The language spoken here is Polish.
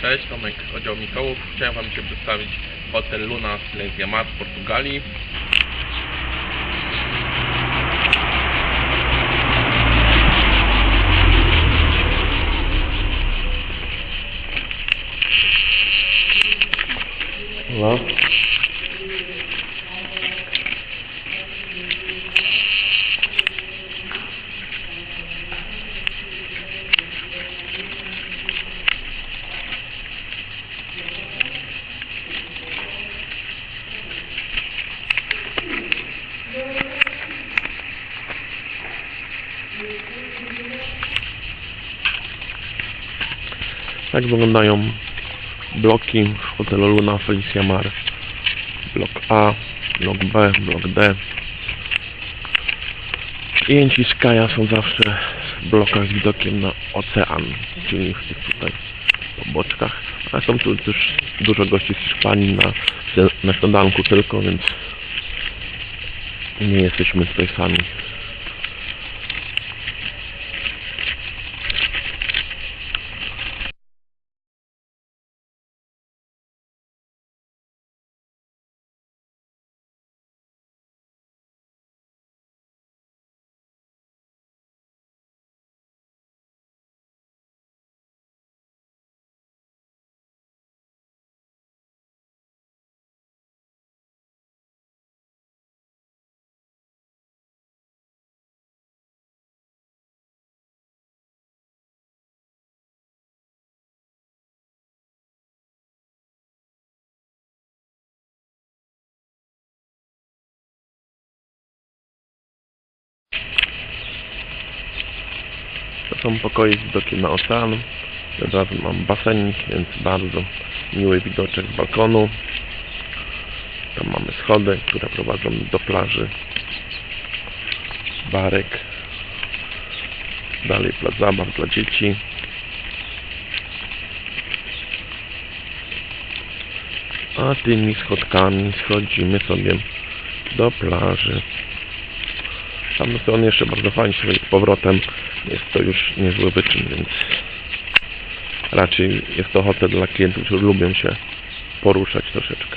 Cześć, Tomek, oddział Mikołów. Chciałem Wam się przedstawić hotel Luna Silesia Mar w Portugalii. No. Tak wyglądają bloki w hotelu Luna Felicia Mar. Blok A, blok B, blok D. Klienci Kaja są zawsze w blokach z widokiem na ocean, czyli w tych tutaj poboczkach. A są tu też dużo gości z Hiszpanii na, na śniadanku tylko, więc nie jesteśmy tutaj sami. Są pokoje z widokiem na ocean. Od mam basenik, więc bardzo miły widoczek z balkonu. Tam mamy schody, które prowadzą do plaży. Barek. Dalej plac zabaw dla dzieci. A tymi schodkami schodzimy sobie do plaży. Tam on jeszcze bardzo fajnie się z powrotem. Jest to już niezły wyczyn, więc raczej jest to hotel dla klientów, którzy lubią się poruszać troszeczkę.